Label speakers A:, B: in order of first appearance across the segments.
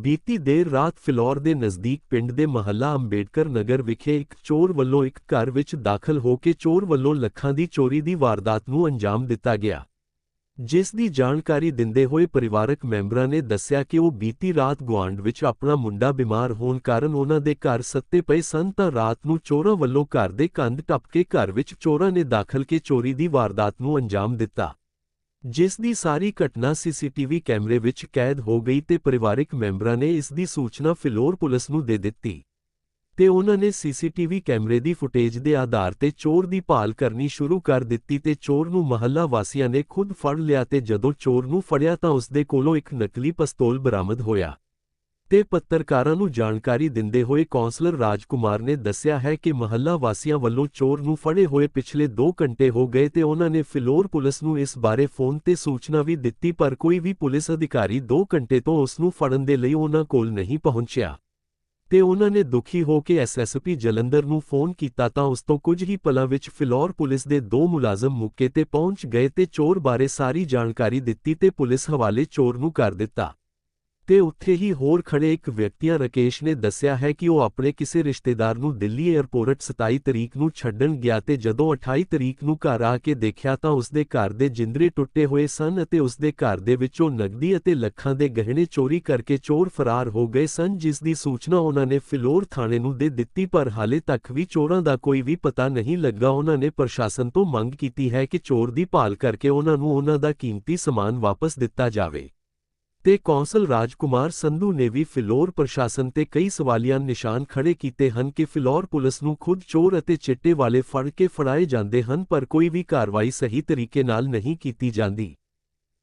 A: ਬੀਤੀ ਦੇਰ ਰਾਤ ਫਿਲੌਰ ਦੇ ਨਜ਼ਦੀਕ ਪਿੰਡ ਦੇ ਮਹੱਲਾ ਅੰਬੇਡਕਰ ਨਗਰ ਵਿਖੇ ਇੱਕ ਚੋਰ ਵੱਲੋਂ ਇੱਕ ਘਰ ਵਿੱਚ ਦਾਖਲ ਹੋ ਕੇ ਚੋਰ ਵੱਲੋਂ ਲੱਖਾਂ ਦੀ ਚੋਰੀ ਦੀ ਵਾਰਦਾਤ ਨੂੰ ਅੰਜਾਮ ਦਿੱਤਾ ਗਿਆ। ਜਿਸ ਦੀ ਜਾਣਕਾਰੀ ਦਿੰਦੇ ਹੋਏ ਪਰਿਵਾਰਕ ਮੈਂਬਰਾਂ ਨੇ ਦੱਸਿਆ ਕਿ ਉਹ ਬੀਤੀ ਰਾਤ ਗੁਆਂਢ ਵਿੱਚ ਆਪਣਾ ਮੁੰਡਾ ਬਿਮਾਰ ਹੋਣ ਕਾਰਨ ਉਹਨਾਂ ਦੇ ਘਰ ਸੱਤੇ ਪਏ ਸਨ ਤਾਂ ਰਾਤ ਨੂੰ ਚੋਰਾਂ ਵੱਲੋਂ ਘਰ ਦੇ ਕੰਧ ਟੱਪ ਕੇ ਘਰ ਵਿੱਚ ਚੋਰਾਂ ਨੇ ਦਾਖਲ ਕੇ ਚੋਰੀ ਦੀ ਵਾਰਦਾਤ ਨੂੰ ਅੰਜਾਮ ਦਿੱਤਾ। ਜਿਸ ਦੀ ਸਾਰੀ ਘਟਨਾ ਸੀਸੀਟੀਵੀ ਕੈਮਰੇ ਵਿੱਚ ਕੈਦ ਹੋ ਗਈ ਤੇ ਪਰਿਵਾਰਕ ਮੈਂਬਰਾਂ ਨੇ ਇਸ ਦੀ ਸੂਚਨਾ ਫਿਲੌਰ ਪੁਲਿਸ ਨੂੰ ਦੇ ਦਿੱਤੀ। ਤੇ ਉਹਨਾਂ ਨੇ ਸੀਸੀਟੀਵੀ ਕੈਮਰੇ ਦੀ ਫੁਟੇਜ ਦੇ ਆਧਾਰ ਤੇ ਚੋਰ ਦੀ ਭਾਲ ਕਰਨੀ ਸ਼ੁਰੂ ਕਰ ਦਿੱਤੀ ਤੇ ਚੋਰ ਨੂੰ ਮਹੱਲਾ ਵਾਸੀਆਂ ਨੇ ਖੁਦ ਫੜ ਲਿਆ ਤੇ ਜਦੋਂ ਚੋਰ ਨੂੰ ਫੜਿਆ ਤਾਂ ਉਸ ਦੇ ਕੋਲੋਂ ਇੱਕ ਨਕਲੀ ਪਿਸਤੌਲ ਬਰਾਮਦ ਹੋਇਆ। ਤੇ ਪੱਤਰਕਾਰਾਂ ਨੂੰ ਜਾਣਕਾਰੀ ਦਿੰਦੇ ਹੋਏ ਕੌਂਸਲਰ ਰਾਜਕੁਮਾਰ ਨੇ ਦੱਸਿਆ ਹੈ ਕਿ ਮਹੱਲਾ ਵਾਸੀਆਂ ਵੱਲੋਂ ਚੋਰ ਨੂੰ ਫੜੇ ਹੋਏ ਪਿਛਲੇ 2 ਘੰਟੇ ਹੋ ਗਏ ਤੇ ਉਹਨਾਂ ਨੇ ਫਿਲੌਰ ਪੁਲਿਸ ਨੂੰ ਇਸ ਬਾਰੇ ਫੋਨ ਤੇ ਸੂਚਨਾ ਵੀ ਦਿੱਤੀ, ਪਰ ਕੋਈ ਵੀ ਪੁਲਿਸ ਅਧਿਕਾਰੀ 2 ਘੰਟੇ ਤੋਂ ਉਸ ਨੂੰ ਫੜਨ ਦੇ ਲਈ ਉਹਨਾਂ ਕੋਲ ਨਹੀਂ ਪਹੁੰਚਿਆ। ਤੇ ਉਹਨਾਂ ਨੇ ਦੁਖੀ ਹੋ ਕੇ ਐਸਐਸਪੀ ਜਲੰਧਰ ਨੂੰ ਫੋਨ ਕੀਤਾ ਤਾਂ ਉਸ ਤੋਂ ਕੁਝ ਹੀ ਪਲਾਂ ਵਿੱਚ ਫਿਲੌਰ ਪੁਲਿਸ ਦੇ ਦੋ ਮੁਲਾਜ਼ਮ ਮੁੱਕੇ ਤੇ ਪਹੁੰਚ ਗਏ ਤੇ ਚੋਰ ਬਾਰੇ ਸਾਰੀ ਜਾਣਕਾਰੀ ਦਿੱਤੀ ਤੇ ਪੁਲਿਸ ਹਵਾਲੇ ਚੋਰ ਨੂੰ ਕਰ ਦਿੱਤਾ। ਤੇ ਉੱਥੇ ਹੀ ਹੋਰ ਖੜੇ ਇੱਕ ਵਿਅਕਤੀਆਂ ਰਕੇਸ਼ ਨੇ ਦੱਸਿਆ ਹੈ ਕਿ ਉਹ ਆਪਣੇ ਕਿਸੇ ਰਿਸ਼ਤੇਦਾਰ ਨੂੰ ਦਿੱਲੀ 에ਅਰਪੋਰਟ 27 ਤਰੀਕ ਨੂੰ ਛੱਡਣ ਗਿਆ ਤੇ ਜਦੋਂ 28 ਤਰੀਕ ਨੂੰ ਘਰ ਆ ਕੇ ਦੇਖਿਆ ਤਾਂ ਉਸਦੇ ਘਰ ਦੇ ਜਿੰਦਰੇ ਟੁੱਟੇ ਹੋਏ ਸਨ ਅਤੇ ਉਸਦੇ ਘਰ ਦੇ ਵਿੱਚੋਂ ਨਗਦੀ ਅਤੇ ਲੱਖਾਂ ਦੇ ਗਹਿਣੇ ਚੋਰੀ ਕਰਕੇ ਚੋਰ ਫਰਾਰ ਹੋ ਗਏ ਸਨ, ਜਿਸ ਦੀ ਸੂਚਨਾ ਉਹਨਾਂ ਨੇ ਫਿਲੌਰ ਥਾਣੇ ਨੂੰ ਦੇ ਦਿੱਤੀ, ਪਰ ਹਾਲੇ ਤੱਕ ਵੀ ਚੋਰਾਂ ਦਾ ਕੋਈ ਵੀ ਪਤਾ ਨਹੀਂ ਲੱਗਾ। ਉਹਨਾਂ ਨੇ ਪ੍ਰਸ਼ਾਸਨ ਤੋਂ ਮੰਗ ਕੀਤੀ ਹੈ ਕਿ ਚੋਰ ਦੀ ਭਾਲ ਕਰਕੇ ਉਹਨਾਂ ਨੂੰ ਉਹਨਾਂ ਦਾ ਕੀਮਤੀ ਸਮਾਨ ਵਾਪਸ ਦਿੱਤਾ ਜਾਵੇ। ਤੇ ਕੌਂਸਲ ਰਾਜਕੁਮਾਰ ਸੰਧੂ ਨੇ ਵੀ ਫਿਲੌਰ ਪ੍ਰਸ਼ਾਸਨ ਤੇ ਕਈ ਸਵਾਲੀਆ ਨਿਸ਼ਾਨ ਖੜੇ ਕੀਤੇ ਹਨ ਕਿ ਫਿਲੌਰ ਪੁਲਿਸ ਨੂੰ ਖੁਦ ਚੋਰ ਅਤੇ ਚਿੱਟੇ ਵਾਲੇ ਫੜ ਕੇ ਫੜਾਏ ਜਾਂਦੇ ਹਨ ਪਰ ਕੋਈ ਵੀ ਕਾਰਵਾਈ ਸਹੀ ਤਰੀਕੇ ਨਾਲ ਨਹੀਂ ਕੀਤੀ ਜਾਂਦੀ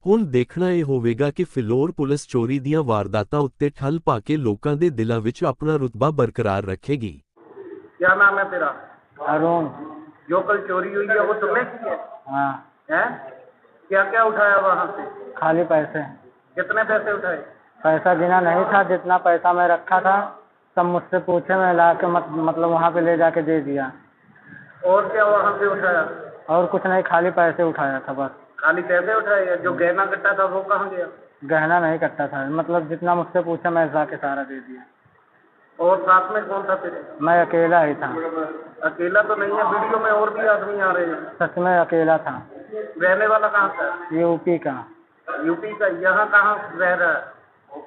A: ਹੁਣ ਦੇਖਣਾ ਇਹ ਹੋਵੇਗਾ ਕਿ ਫਿਲੌਰ ਪੁਲਿਸ ਚੋਰੀ ਦੀਆਂ ਵਾਰਦਾਤਾਂ ਉੱਤੇ ਠੱਲ ਪਾ ਕੇ ਲੋਕਾਂ ਦੇ ਦਿਲਾਂ ਵਿੱਚ ਆਪਣਾ ਰੁਤਬਾ ਬਰਕਰਾਰ ਰੱਖੇਗੀ
B: क्या नाम है तेरा
C: अरुण
B: जो कल चोरी हुई है वो तुमने की है
C: हाँ
B: हैं क्या क्या उठाया वहाँ से
C: खाली पैसे
B: कितने पैसे उठाए?
C: पैसा गिना नहीं था जितना पैसा मैं रखा था सब मुझसे पूछे मैं ला के मत, मतलब वहाँ पे ले जाके दे दिया।
B: और क्या वहाँ से उठाया?
C: और कुछ नहीं खाली पैसे उठाया था बस।
B: खाली पैसे उठाए जो गहना कट्टा था वो कहाँ गया?
C: गहना नहीं कट्टा था मतलब जितना मुझसे पूछा मैं जाके सारा दे दिया।
B: और साथ में कौन था तेरे?
C: मैं अकेला ही था।
B: अकेला तो नहीं है वीडियो में और भी आदमी आ रहे हैं।
C: सच में अकेला था।
B: रहने वाला कहाँ था?
C: यूपी का।
B: यूपी का यहाँ कहाँ रह रहा है?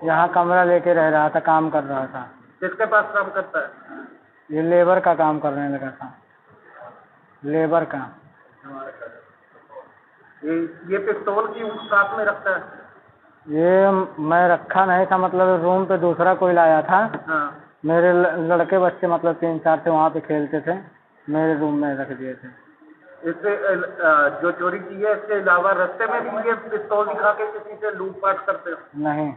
C: यहाँ कमरा लेके रह रहा था काम कर रहा था।
B: किसके पास काम करता है?
C: ये लेबर का काम करने लगा था लेबर का।
B: ये ये पिस्तौल की साथ में रखता है?
C: ये मैं रखा नहीं था मतलब रूम पे दूसरा कोई लाया था।
B: हाँ।
C: मेरे लड़के बच्चे मतलब तीन चार थे वहाँ पे खेलते थे। मेरे रूम में रख दिए थे।
B: इससे जो चोरी की है इसके अलावा रस्ते में भी ये पिस्तौल दिखा के किसी से लूटपाट करते
C: नहीं।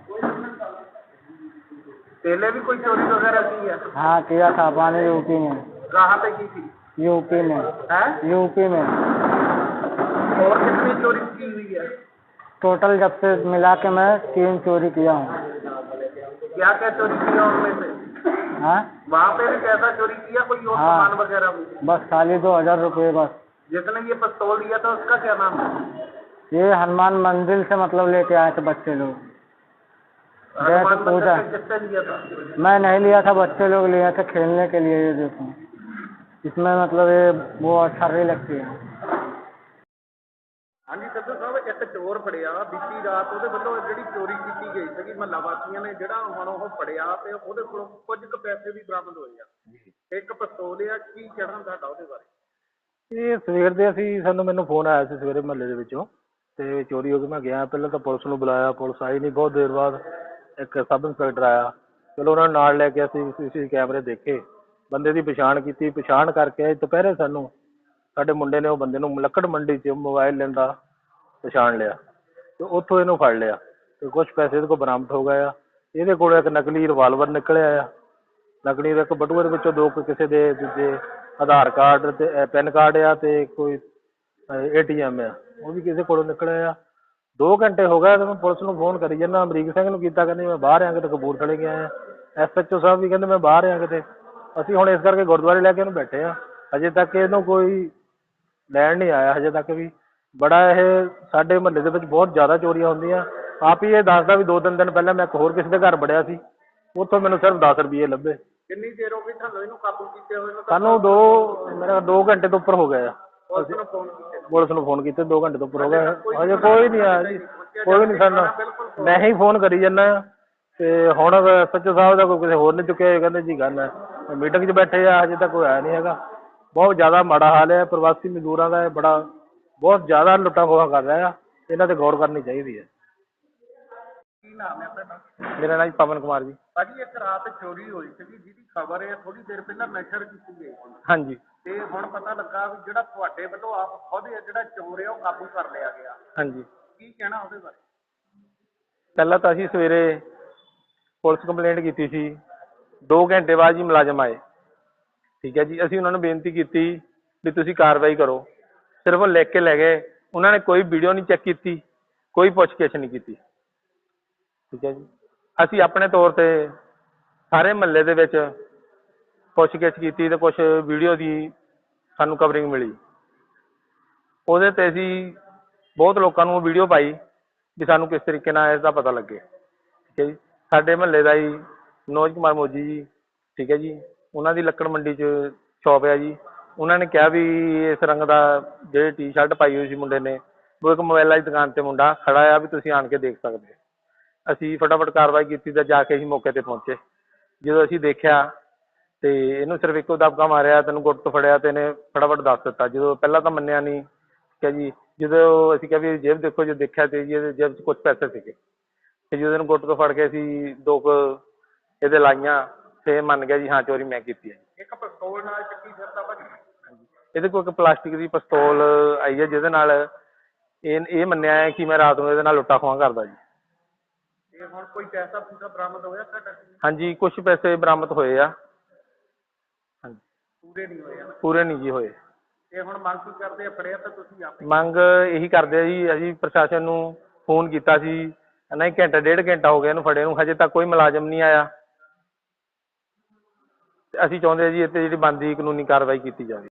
B: पहले भी कोई चोरी वगैरह की है?
C: हाँ किया था पानी यूपी में।
B: कहाँ पे की थी?
C: यूपी में।
B: हैं?
C: यूपी में।
B: और कितनी चोरी की हुई है?
C: टोटल जब से मिला के मैं तीन चोरी किया हूँ।
B: क्या क्या चोरी किया उनमें से?
C: हाँ?
B: वहाँ पे भी कैसा चोरी किया? कोई और
C: हाँ।
B: सामान वगैरह
C: बस खाली दो हज़ार रुपये बस।
B: जिसने ये पिस्तौल दिया था उसका क्या नाम है
C: ये हनुमान मंदिर से मतलब लेके आए थे बच्चे लोग गए थे
B: हनुमान
C: पूजा
B: मंदिर से किससे लिया था
C: मैं नहीं लिया था बच्चे लोग लिए थे खेलने के लिए ये देखो इसमें मतलब ये वो छर्री लगती है
B: ਹਾਂਜੀ ਸੱਜਣ ਸਾਹਿਬ ਇੱਕ ਚੋਰ ਫੜਿਆ ਬੀਤੀ ਰਾਤ ਉਹਦੇ ਵੱਲੋਂ ਜਿਹੜੀ ਚੋਰੀ ਕੀਤੀ ਗਈ ਸੀਗੀ ਮਹੱਲਾ ਵਾਸੀਆਂ ਨੇ ਜਿਹੜਾ ਹੁਣ ਉਹ ਫੜਿਆ ਤੇ ਉਹਦੇ ਕੋਲੋਂ ਕੁਝ ਕੁ ਪੈਸੇ ਵੀ ਬਰਾਮਦ ਹੋਏ ਆ ਇੱਕ ਪਿਸਤੌਲ ਆ ਕੀ ਕਹਿਣਾ ਤੁਹਾਡਾ ਉਹਦੇ ਬਾਰੇ
D: ਇਹ ਸਵੇਰ ਦੇ ਅਸੀਂ, ਸਾਨੂੰ ਮੈਨੂੰ ਫੋਨ ਆਇਆ ਸੀ ਸਵੇਰੇ ਮਹੱਲੇ ਦੇ ਵਿੱਚੋਂ ਤੇ ਚੋਰੀ ਹੋ ਗਈ, ਮੈਂ ਗਿਆ, ਪਹਿਲਾਂ ਤਾਂ ਪੁਲਿਸ ਨੂੰ ਬੁਲਾਇਆ, ਪੁਲਿਸ ਆਈ ਨਹੀਂ ਬਹੁਤ ਦੇਰ ਬਾਅਦ ਇੱਕ ਸਬ ਇੰਸਪੈਕਟਰ ਆਇਆ। ਚਲੋ ਉਹਨਾਂ ਨੂੰ ਨਾਲ ਲੈ ਕੇ ਅਸੀਂ ਸੀਸੀ ਕੈਮਰੇ ਦੇਖੇ। ਬੰਦੇ ਦੀ ਪਛਾਣ ਕੀਤੀ, ਪਛਾਣ ਕਰਕੇ ਦੁਪਹਿਰੇ ਸਾਨੂੰ ਸਾਡੇ ਮੁੰਡੇ ਨੇ ਉਹ ਬੰਦੇ ਨੂੰ ਲੱਕੜ ਮੰਡੀ 'ਚ ਮੋਬਾਈਲ ਲੈਂਦਾ ਪਛਾਣ ਲਿਆ ਤੇ ਉੱਥੋਂ ਇਹਨੂੰ ਫੜ ਲਿਆ ਤੇ ਕੁਛ ਪੈਸੇ ਇਹਦੇ ਕੋਲ ਬਰਾਮਦ ਹੋ ਗਏ ਆ। ਇਹਦੇ ਕੋਲੋਂ ਇੱਕ ਨਕਲੀ ਰਿਵਾਲਵਰ ਨਿਕਲਿਆ ਆ। ਨਕਲੀ ਦੇ ਇੱਕ ਬਟੂਏ ਦੇ ਵਿੱਚੋਂ ਦੋ ਕਿਸੇ ਦੇ ਦੂਜੇ ਆਧਾਰ ਕਾਰਡ ਤੇ ਪੈਨ ਕਾਰਡ ਆ ਤੇ ਕੋਈ ਏਟੀਐਮ ਆ। ਉਹ ਵੀ ਕਿਸੇ ਕੋਲੋਂ ਨਿਕਲਿਆ ਆ। 2 ਘੰਟੇ ਹੋ ਗਏ ਤੇ ਮੈਂ ਪੁਲਿਸ ਨੂੰ ਫੋਨ ਕਰੀ ਜਾਂਦਾ, ਅਮਰੀਕ ਸਿੰਘ ਨੂੰ ਕੀਤਾ, ਕਹਿੰਦੇ ਮੈਂ ਬਾਹਰ ਆ ਕਿਤੇ ਕਪੂਰਥਲੇ ਗਿਆ ਆ। ਐਸਐਚਓ ਸਾਹਿਬ ਵੀ ਕਹਿੰਦੇ ਮੈਂ ਬਾਹਰ ਆ ਕਿਤੇ। ਅਸੀਂ ਹੁਣ ਇਸ ਕਰਕੇ ਗੁਰਦੁਆਰੇ ਲੈ ਕੇ ਇਹਨੂੰ ਬੈਠੇ ਆ। ਅਜੇ ਤੱਕ ਇਹਨੂੰ ਕੋਈ ਲੈਣ ਨਹੀਂ ਆਇਆ, ਹਜੇ ਤੱਕ ਵੀ। ਬੜਾ ਇਹ ਸਾਡੇ ਮਹੱਲੇ ਦੇ ਵਿੱਚ ਬਹੁਤ ਜ਼ਿਆਦਾ ਚੋਰੀਆਂ ਹੁੰਦੀਆਂ। ਆਪ ਹੀ ਇਹ ਦੱਸਦਾ ਵੀ ਦੋ ਤਿੰਨ ਦਿਨ ਪਹਿਲਾਂ ਮੈਂ ਇੱਕ ਹੋਰ ਕਿਸੇ ਦੇ ਘਰ ਬੜਿਆ ਸੀ।
E: ਉੱਥੋਂ ਮੈਨੂੰ ਸਿਰਫ 10 ਰੁਪਏ ਲੱਭੇ।
B: ਕਿੰਨੀ ਦੇਰ ਹੋ ਗਈ ਤੁਹਾਨੂੰ ਇਹਨੂੰ ਕਾਬੂ ਕੀਤੇ ਹੋਏ ਨੂੰ
E: ਸਾਨੂੰ ਦੋ ਮੇਰਾ 2 ਘੰਟੇ ਤੋਂ ਉੱਪਰ ਹੋ ਗਏ ਆ।
B: ਪੁਲਿਸ ਨੂੰ ਫੋਨ ਕੀਤੇ
E: ਪੁਲਿਸ ਨੂੰ ਫੋਨ ਕੀਤੇ 2 ਘੰਟੇ ਤੋਂ ਉੱਪਰ ਹੋ ਗਏ ਹਜੇ ਕੋਈ ਨਹੀਂ ਆਇਆ ਜੀ ਕੋਈ ਨਹੀਂ ਸਾਨੂੰ। ਮੈਂ ਹੀ ਫੋਨ ਕਰੀ ਜਾਂਦਾ ਤੇ ਹੁਣ ਸੱਚੋ ਸਾਹਿਬ ਦਾ ਕੋਈ ਕਿਸੇ ਹੋਰ ਨੇ ਚੁੱਕਿਆ ਕਹਿੰਦੇ ਜੀ ਗੱਲ ਹੈ। ਮੀਟਿੰਗ 'ਚ ਬੈਠੇ ਆ ਹਜੇ ਤੱਕ ਕੋਈ ਆਇਆ ਨਹੀਂ ਹੈਗਾ। ਬਹੁਤ ਜ਼ਿਆਦਾ ਮਾੜਾ ਹਾਲ ਹੈ ਪ੍ਰਵਾਸੀ ਮਜ਼ਦੂਰਾਂ ਦਾ ਇਹ ਬੜਾ ਬਹੁਤ ਜ਼ਿਆਦਾ ਲੁੱਟਾਂ ਖੋਹਾਂ ਕਰ ਰਿਹਾ ਆ। ਇਹਨਾਂ ਤੇ ਗੌਰ ਕਰਨੀ ਚਾਹੀਦੀ ਹੈ।
B: ਕੀ ਨਾਮ ਹੈ ਤੁਹਾਡਾ
E: ਮੇਰਾ ਨਾਮ ਜੀ ਪਵਨ ਕੁਮਾਰ ਜੀ।
B: ਭਾਜੀ ਇੱਕ ਰਾਤ ਚੋਰੀ ਹੋਈ ਸੀਗੀ ਜਿਹਦੀ ਖਬਰ ਹੈ ਥੋੜੀ ਦੇਰ ਪਹਿਲਾਂ ਨਸ਼ਰ ਕੀਤੀ ਗਈ ਸੀ।
E: ਹਾਂਜੀ।
B: ਤੇ ਹੁਣ ਪਤਾ ਲੱਗਾ ਵੀ ਜਿਹੜਾ ਤੁਹਾਡੇ ਵੱਲੋਂ ਆਪ ਖੁਦ ਇਹ ਜਿਹੜਾ ਚੋਰ ਹੈ ਉਹ ਕਾਬੂ ਕਰ ਲਿਆ ਗਿਆ।
E: ਹਾਂਜੀ।
B: ਕੀ ਕਹਿਣਾ ਉਹਦੇ ਬਾਰੇ?
E: ਪਹਿਲਾਂ ਤਾਂ ਅਸੀਂ ਸਵੇਰੇ ਪੁਲਿਸ ਕੰਪਲੇਂਟ ਕੀਤੀ ਸੀ। 2 ਘੰਟੇ ਬਾਅਦ ਜੀ ਮੁਲਾਜ਼ਮ ਆਏ। ਠੀਕ ਹੈ ਜੀ ਅਸੀਂ ਉਹਨਾਂ ਨੂੰ ਬੇਨਤੀ ਕੀਤੀ ਵੀ ਤੁਸੀਂ ਕਾਰਵਾਈ ਕਰੋ। ਸਿਰਫ ਉਹ ਲਿਖ ਕੇ ਲੈ ਗਏ। ਉਹਨਾਂ ਨੇ ਕੋਈ ਵੀਡੀਓ ਨਹੀਂ ਚੈੱਕ ਕੀਤੀ ਕੋਈ ਪੁੱਛਗਿੱਛ ਨਹੀਂ ਕੀਤੀ। ਠੀਕ ਹੈ ਜੀ। ਅਸੀਂ ਆਪਣੇ ਤੌਰ ਤੇ ਸਾਰੇ ਮਹੱਲੇ ਦੇ ਵਿੱਚ ਪੁੱਛਗਿੱਛ ਕੀਤੀ ਤੇ ਕੁਛ ਵੀਡੀਓ ਦੀ ਸਾਨੂੰ ਕਵਰਿੰਗ ਮਿਲੀ। ਉਹਦੇ ਤੇ ਅਸੀਂ ਬਹੁਤ ਲੋਕਾਂ ਨੂੰ ਵੀਡੀਓ ਪਾਈ ਵੀ ਸਾਨੂੰ ਕਿਸ ਤਰੀਕੇ ਨਾਲ ਇਹਦਾ ਪਤਾ ਲੱਗੇ। ਠੀਕ ਹੈ ਜੀ। ਸਾਡੇ ਮਹੱਲੇ ਦਾ ਜੀ ਮਨੋਜ ਕੁਮਾਰ ਮੋਜੀ ਜੀ, ਠੀਕ ਹੈ ਜੀ। ਉਹਨਾਂ ਦੀ ਲੱਕੜ ਮੰਡੀ 'ਚ ਸ਼ਾਪ ਹੈ ਜੀ। ਉਹਨਾਂ ਨੇ ਕਿਹਾ ਵੀ ਇਸ ਰੰਗ ਦਾ ਜਿਹੜੀ ਟੀ-ਸ਼ਰਟ ਪਾਈ ਹੋਈ ਸੀ ਮੁੰਡੇ ਨੇ, ਉਹ ਇੱਕ ਮੋਬਾਈਲਾਂ ਦੀ ਦੁਕਾਨ ਤੇ ਮੁੰਡਾ ਖੜਾ ਆ ਵੀ ਤੁਸੀਂ ਆਣ ਕੇ ਦੇਖ ਸਕਦੇ ਹੋ। ਅਸੀਂ ਫਟਾਫਟ ਕਾਰਵਾਈ ਕੀਤੀ ਤੇ ਜਾ ਕੇ ਅਸੀਂ ਮੌਕੇ ਤੇ ਪਹੁੰਚੇ। ਜਦੋਂ ਅਸੀਂ ਦੇਖਿਆ ਤੇ ਇਹਨੂੰ ਸਿਰਫ ਇੱਕੋ ਦਬਕਾ ਮਾਰਿਆ ਤੈਨੂੰ ਗੁੱਟ ਤੋਂ ਫੜਿਆ ਤੇ ਇਹਨੇ ਫਟਾਫਟ ਦੱਸ ਦਿੱਤਾ। ਜਦੋਂ ਪਹਿਲਾਂ ਤਾਂ ਮੰਨਿਆ ਨਹੀਂ ਠੀਕ ਹੈ ਜੀ ਜਦੋਂ ਅਸੀਂ ਕਿਹਾ ਵੀ ਜੇਬ ਦੇਖੋ ਜੇ ਦੇਖਿਆ ਤੇ ਜੀ ਇਹਦੇ ਜੇਬ 'ਚ ਕੁਝ ਪੈਸੇ ਸੀਗੇ। ਤੇ ਜਦੋਂ ਇਹਨੂੰ ਗੁੱਟ ਤੋਂ ਫੜ ਕੇ ਅਸੀਂ ਦੋ ਕੁ ਇਹਦੇ ਲਾਈਆਂ ਤੇ ਇਹ ਮੰਨ ਗਿਆ ਜੀ ਹਾਂ ਚੋਰੀ ਮੈਂ ਕੀਤੀ ਹੈ
B: ਇੱਕ ਪਿਸਤੌਲ ਨਾਲ ਚੱਕੀ ਫਿਰਦਾ ਭਾਜੀ
E: ਇਹਦੇ ਕੋਲ ਇੱਕ ਪਲਾਸਟਿਕ ਦੀ ਪਿਸਤੌਲ ਆਈ ਹੈ ਜਿਹਦੇ ਨਾਲ ਇਹ ਇਹ ਮੰਨਿਆ ਹੈ ਕਿ ਮੈਂ ਰਾਤ ਨੂੰ ਇਹਦੇ ਨਾਲ ਲੁੱਟਾ ਖੋਹਾਂ ਕਰਦਾ ਜੀ।
B: ਤੇ ਹੁਣ ਕੋਈ ਪੈਸਾ ਪੂਸਾ ਬਰਾਮਦ ਹੋਇਆ ਤੁਹਾਡਾ?
E: ਹਾਂਜੀ ਕੁਝ ਪੈਸੇ ਬਰਾਮਦ ਹੋਏ ਆ। ਹਾਂਜੀ।
B: ਪੂਰੇ ਨਹੀਂ ਹੋਏ ਹਨ
E: ਪੂਰੇ ਨਹੀਂ ਜੀ ਹੋਏ।
B: ਤੇ ਹੁਣ ਮੰਗ ਕੀ ਕਰਦੇ ਆ? ਫੜਿਆ ਤਾਂ ਤੁਸੀਂ ਆਪੇ?
E: ਮੰਗ ਇਹੀ ਕਰਦੇ ਆ ਜੀ ਅਸੀਂ ਪ੍ਰਸ਼ਾਸਨ ਨੂੰ ਫੋਨ ਕੀਤਾ ਸੀ। ਨਹੀਂ ਘੰਟਾ ਡੇਢ ਘੰਟਾ ਹੋ ਗਿਆ ਇਹਨੂੰ ਫੜੇ ਨੂੰ ਹਜੇ ਤੱਕ ਕੋਈ ਮੁਲਾਜ਼ਮ ਨਹੀਂ ਆਇਆ। ਤੇ ਅਸੀਂ ਚਾਹੁੰਦੇ ਆ ਜੀ ਇੱਥੇ ਜਿਹੜੀ ਬਣਦੀ ਕਾਨੂੰਨੀ ਕਾਰਵਾਈ ਕੀਤੀ ਜਾਵੇ।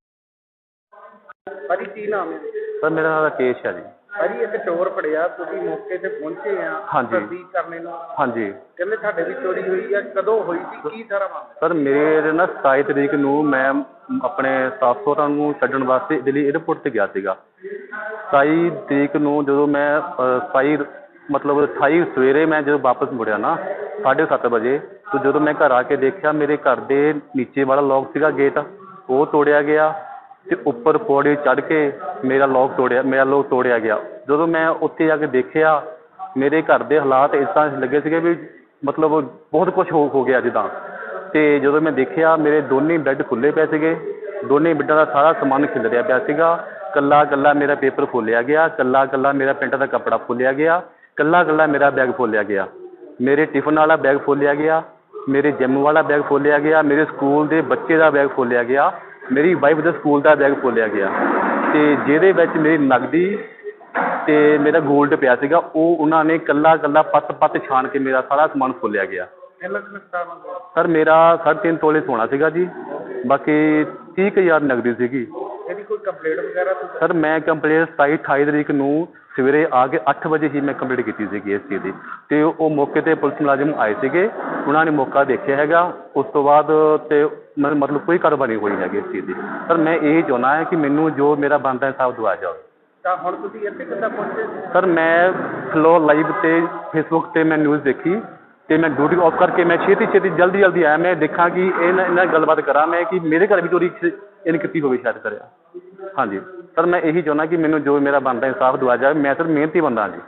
B: ਭਾਜੀ ਕੀ ਨਾਮ ਹੈ?
F: ਸਰ ਮੇਰਾ ਨਾਮ ਰਾਕੇਸ਼ ਹੈ ਜੀ।
B: ਭਾਜੀ ਇੱਕ ਚੋਰ ਫੜਿਆ ਤੁਸੀਂ ਮੌਕੇ ਤੇ ਪਹੁੰਚੇ ਆ
F: ਹਾਂਜੀ।
B: ਤਸਦੀਕ ਕਰਨੇ ਨੂੰ।
F: ਹਾਂਜੀ।
B: ਕਹਿੰਦੇ ਤੁਹਾਡੇ ਵੀ ਚੋਰੀ ਹੋਈ ਆ ਕਦੋਂ ਹੋਈ ਸੀ ਕੀ ਸਾਰਾ ਮਾਮਲਾ?
F: ਸਰ ਮੇਰੇ ਨਾ 27 ਤਰੀਕ ਨੂੰ ਮੈਂ ਆਪਣੇ ਸਟਾਫ ਸੋਰਾਂ ਨੂੰ ਛੱਡਣ ਵਾਸਤੇ ਦਿੱਲੀ 에ਅਰਪੋਰਟ ਤੇ ਗਿਆ ਸੀਗਾ। 27 ਤਰੀਕ ਨੂੰ ਜਦੋਂ ਮੈਂ ਅ, 27 ਮਤਲਬ 28 ਸਵੇਰੇ ਮੈਂ ਜਦੋਂ ਵਾਪਸ ਮੁੜਿਆ ਨਾ 7:30 ਵਜੇ ਤੇ ਜਦੋਂ ਮੈਂ ਘਰ ਆ ਕੇ ਦੇਖਿਆ ਮੇਰੇ ਘਰ ਦੇ ਨੀਚੇ ਵਾਲਾ ਲੌਕ ਸੀਗਾ ਗੇਟ ਉਹ ਤੋੜਿਆ ਗਿਆ। ਤੇ ਉੱਪਰ ਪੌੜੀ ਚੜ੍ਹ ਕੇ ਮੇਰਾ ਲੋਕ ਤੋੜਿਆ, ਮੇਰਾ ਲੋਕ ਤੋੜਿਆ ਗਿਆ। ਜਦੋਂ ਮੈਂ ਉੱਥੇ ਜਾ ਕੇ ਦੇਖਿਆ, ਮੇਰੇ ਘਰ ਦੇ ਹਾਲਾਤ ਇਸ ਤਰ੍ਹਾਂ ਲੱਗੇ ਸੀਗੇ ਵੀ ਮਤਲਬ ਬਹੁਤ ਕੁਛ ਹੋ ਹੋ ਗਿਆ ਜਿੱਦਾਂ। ਅਤੇ ਜਦੋਂ ਮੈਂ ਦੇਖਿਆ, ਮੇਰੇ ਦੋਨੇ ਬੈੱਡ ਖੁੱਲ੍ਹੇ ਪਏ ਸੀਗੇ। ਦੋਨੇ ਬੈੱਡਾਂ ਦਾ ਸਾਰਾ ਸਮਾਨ ਖਿਲਰਿਆ ਪਿਆ ਸੀਗਾ। ਇਕੱਲਾ ਇਕੱਲਾ ਮੇਰਾ ਪੇਪਰ ਖੋਲਿਆ ਗਿਆ ਇਕੱਲਾ ਇਕੱਲਾ ਮੇਰਾ ਪੈਂਟ ਦਾ ਕੱਪੜਾ ਖੋਲਿਆ ਗਿਆ ਇਕੱਲਾ ਇਕੱਲਾ ਮੇਰਾ ਬੈਗ ਫੋਲਿਆ ਗਿਆ। ਮੇਰੇ ਟਿਫਨ ਵਾਲਾ ਬੈਗ ਖੋਲਿਆ ਗਿਆ, ਮੇਰੇ ਜਿਮ ਵਾਲਾ ਬੈਗ ਖੋਲਿਆ ਗਿਆ, ਮੇਰੇ ਸਕੂਲ ਦੇ ਬੱਚੇ ਦਾ ਬੈਗ ਖੋਲਿਆ ਗਿਆ। ਮੇਰੀ ਵਾਈਫ ਦੇ ਸਕੂਲ ਦਾ ਬੈਗ ਖੋਲਿਆ ਗਿਆ ਤੇ ਜਿਹਦੇ ਵਿੱਚ ਮੇਰੀ ਨਗਦੀ ਤੇ ਮੇਰਾ 골ਡ ਪਿਆ ਸੀਗਾ ਉਹ ਉਹਨਾਂ ਨੇ ਕੱਲਾ ਕੱਲਾ ਪੱਤ ਪੱਤ ਛਾਣ ਕੇ ਮੇਰਾ ਸਾਰਾ ਸਮਾਨ ਖੋਲਿਆ ਗਿਆ।
B: ਕੁ
F: ਸਰ ਮੇਰਾ 3.5 ਤੋਲੇ ਸੋਨਾ ਸੀਗਾ ਜੀ ਬਾਕੀ 30000 ਨਗਦੀ ਸੀਗੀ।
B: ਕੋਈ ਕੰਪਲੇਂਟ ਵਗੈਰਾ ਤੁਸੀਂ
F: ਸਰ ਮੈਂ ਕੰਪਲੇਂਟ 27 28 ਤਰੀਕ ਨੂੰ ਸਵੇਰੇ ਆ ਕੇ 8 ਵਜੇ ਹੀ ਮੈਂ ਕੰਪਲੀਟ ਕੀਤੀ ਸੀਗੀ ਇਸ ਚੀਜ਼ ਦੀ। ਤੇ ਉਹ ਮੌਕੇ ਤੇ ਪੁਲਿਸ ਮੁਲਾਜ਼ਮ ਆਏ ਸੀਗੇ ਉਹਨਾਂ ਨੇ ਮੌਕਾ ਦੇਖਿਆ ਹੈਗਾ ਉਸ ਤੋਂ ਬਾਅਦ ਤੇ ਮ- ਮਤਲਬ ਕੋਈ ਕਾਰਵਾਈ ਨਹੀਂ ਹੋਈ ਹੈਗੀ ਇਸ ਚੀਜ਼ ਦੀ। ਸਰ ਮੈਂ ਇਹ ਚਾਹੁੰਦਾ ਹਾਂ ਕਿ ਮੈਨੂੰ ਜੋ ਮੇਰਾ ਬਣਦਾ ਇਨਸਾਫ ਦਿਵਾਇਆ ਜਾਵੇ।
B: ਤਾਂ ਹੁਣ ਤੁਸੀਂ ਇੱਥੇ ਕਿੱਦਾਂ ਪਹੁੰਚੇ?
F: ਸਰ ਮੈਂ ਫਲੋ ਲਾਈਵ ਤੇ ਫੇਸਬੁੱਕ ਤੇ ਮੈਂ ਨਿਊਜ਼ ਦੇਖੀ ਤੇ ਮੈਂ ਡਿਊਟੀ ਆਫ ਕਰਕੇ ਮੈਂ ਛੇਤੀ ਛੇਤੀ ਜਲਦੀ ਜਲਦੀ ਆਇਆ। ਮੈਂ ਦੇਖਾਂ ਕਿ ਇਹ ਇਹਨਾਂ ਨਾਲ ਗੱਲਬਾਤ ਕਰਾਂ ਮੈਂ ਕਿ ਮੇਰੇ ਘਰ ਵੀ ਚੋਰੀ ਇਹਨੇ ਕੀਤੀ ਹੋਵੇ ਸ਼ਾਇਦ ਕਰਿਆ। ਹਾਂਜੀ। ਸਰ, ਮੈਂ ਇਹੀ ਚਾਹੁੰਦਾ ਕਿ ਮੈਨੂੰ ਜੋ ਮੇਰਾ ਬਣਦਾ ਇਨਸਾਫ ਦਿਵਾਇਆ ਜਾਵੇ, ਮੈਂ ਸਰ ਮਿਹਨਤੀ ਬੰਦਾ ਜੀ।